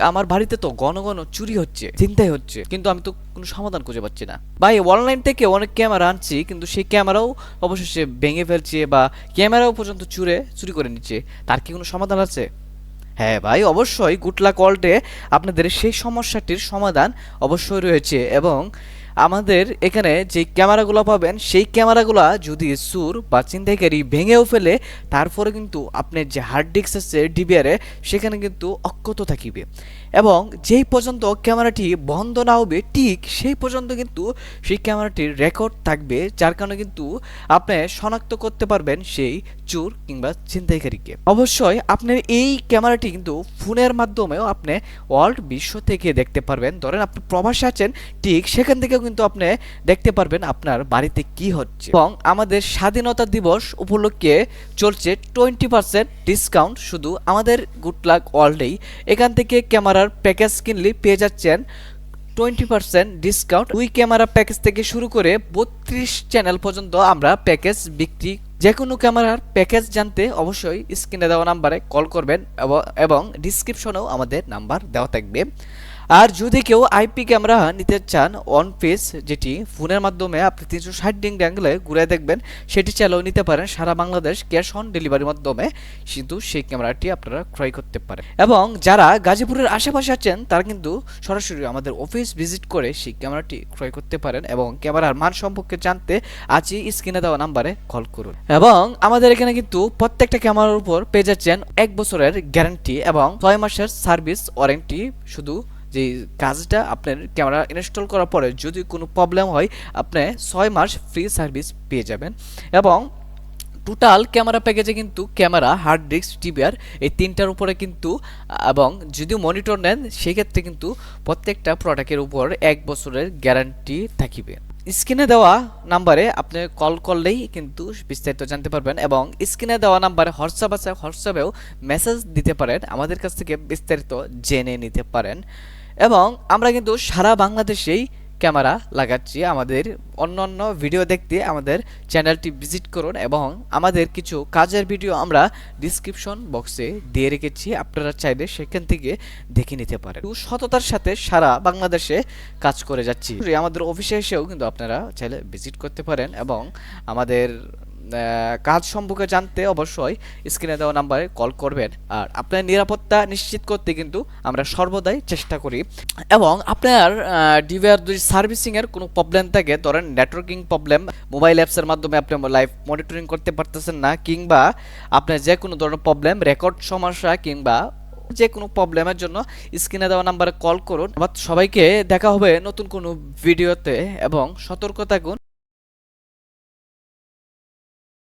আমার বাড়িতে তো ঘন ঘন চুরি হচ্ছে চিন্তাই হচ্ছে কিন্তু আমি তো কোনো সমাধান খুঁজে পাচ্ছি না। ভাই অনলাইন থেকে অনেক ক্যামেরা আনছি কিন্তু সেই ক্যামেরাও অবশেষে ভেঙে ফেলছে বা ক্যামেরাও পর্যন্ত চুরে চুরি করে নিচ্ছে। তার কি কোনো সমাধান আছে? হ্যাঁ ভাই অবশ্যই। গুটলা কল্টে আপনাদের সেই সমস্যাটির সমাধান অবশ্যই রয়েছে এবং আমাদের এখানে যে ক্যামেরাগুলো পাবেন, সেই ক্যামেরাগুলো যদি সুর বা চিন্তাইকারী ভেঙেও ফেলে, তারপরে কিন্তু আপনার যে হার্ড ডিস্ক আছে ডিবিআরে সেখানে কিন্তু অক্ষত থাকিবে। এবং যেই পর্যন্ত ক্যামেরাটি বন্ধ না হবে, ঠিক সেই পর্যন্ত কিন্তু সেই ক্যামেরাটির রেকর্ড থাকবে, যার কারণে কিন্তু আপনি শনাক্ত করতে পারবেন সেই চোর কিংবা ছিনতাইকারীকে অবশ্যই আপনার এই ক্যামেরাটি কিন্তু ফোনের মাধ্যমেও আপনি ওয়ার্ল্ড বিশ্ব থেকে দেখতে পারবেন। ধরেন আপনি প্রবাসে আছেন, ঠিক সেখান থেকেও কিন্তু আপনি দেখতে পারবেন আপনার বাড়িতে কি হচ্ছে। এবং আমাদের স্বাধীনতা দিবস উপলক্ষে চলছে টোয়েন্টি পার্সেন্ট ডিসকাউন্ট। শুধু আমাদের গুড লাক ওয়ার্ল্ডেই। এখান থেকে ক্যামেরার প্যাকেজ কিনলে পেয়ে যাচ্ছেন টোয়েন্টি পার্সেন্ট ডিসকাউন্ট। দুই ক্যামেরা প্যাকেজ থেকে শুরু করে বত্রিশ চ্যানেল পর্যন্ত আমরা প্যাকেজ বিক্রি। যে কোনো ক্যামেরার প্যাকেজ জানতে অবশ্যই স্ক্রিনে দেওয়া নাম্বারে কল করবেন এব- এবং ডিসক্রিপশনেও আমাদের নাম্বার দেওয়া থাকবে। আর যদি কেউ আইপি ক্যামেরা নিতে চান অন পেজ যেটি ফোনের মাধ্যমে আপনি তিনশো ষাট ডিগ্রি অ্যাঙ্গেলে ঘুরে দেখবেন, সেটি চাইলেও নিতে পারেন সারা বাংলাদেশ ক্যাশ অন ডেলিভারির মাধ্যমে। কিন্তু সেই ক্যামেরাটি আপনারা ক্রয় করতে পারেন। এবং যারা গাজীপুরের আশেপাশে আছেন, তারা কিন্তু সরাসরি আমাদের অফিস ভিজিট করে সেই ক্যামেরাটি ক্রয় করতে পারেন এবং ক্যামেরার মান সম্পর্কে জানতে আজই স্ক্রিনে দেওয়া নাম্বারে কল করুন। এবং আমাদের এখানে কিন্তু প্রত্যেকটা ক্যামেরার উপর পেয়ে যাচ্ছেন এক বছরের গ্যারান্টি এবং ছয় মাসের সার্ভিস ওয়ারেন্টি। শুধু যে কাজটা আপনার ক্যামেরা ইনস্টল করার পরে যদি কোনো প্রবলেম হয়, আপনি ছয় মাস ফ্রি সার্ভিস পেয়ে যাবেন। এবং টোটাল ক্যামেরা প্যাকেজে কিন্তু ক্যামেরা হার্ড ডিস্ক টিবিআর এই তিনটার উপরে কিন্তু, এবং যদি মনিটর নেন, সেক্ষেত্রে কিন্তু প্রত্যেকটা প্রোডাক্টের উপর এক বছরের গ্যারান্টি থাকিবে। স্ক্রিনে দেওয়া নাম্বারে আপনি কল করলেই কিন্তু বিস্তারিত জানতে পারবেন, এবং স্ক্রিনে দেওয়া নাম্বারে হোয়াটসঅ্যাপ আছে, হোয়াটসঅ্যাপেও মেসেজ দিতে পারেন। আমাদের কাছ থেকে বিস্তারিত জেনে নিতে পারেন। এবং আমরা কিন্তু সারা বাংলাদেশেই ক্যামেরা লাগাচ্ছি আমাদের অন্য অন্য ভিডিও দেখতে আমাদের চ্যানেলটি ভিজিট করুন এবং আমাদের কিছু কাজের ভিডিও আমরা ডিসক্রিপশন বক্সে দিয়ে রেখেছি। আপনারা চাইলে সেখান থেকে দেখে নিতে পারেন। সততার সাথে সারা বাংলাদেশে কাজ করে যাচ্ছি। আমাদের অফিসে এসেও কিন্তু আপনারা চাইলে ভিজিট করতে পারেন এবং আমাদের কাজ সম্পর্কে জানতে অবশ্যই স্ক্রিনে দেওয়া নাম্বারে কল করবেন। আর আপনার নিরাপত্তা নিশ্চিত করতে কিন্তু আমরা সর্বদাই চেষ্টা করি। এবং আপনার ডিভিআর যদি সার্ভিসিংয়ের কোনো প্রবলেম থাকে, ধরেন নেটওয়ার্কিং প্রবলেম মোবাইল অ্যাপসের মাধ্যমে আপনি লাইভ মনিটরিং করতে পারতেছেন না, কিংবা আপনার যে কোনো ধরনের প্রবলেম রেকর্ড সমস্যা, কিংবা যে কোনো প্রবলেমের জন্য স্ক্রিনে দেওয়া নাম্বারে কল করুন। আবার সবাইকে দেখা হবে নতুন কোনো ভিডিওতে এবং সতর্ক থাকুন।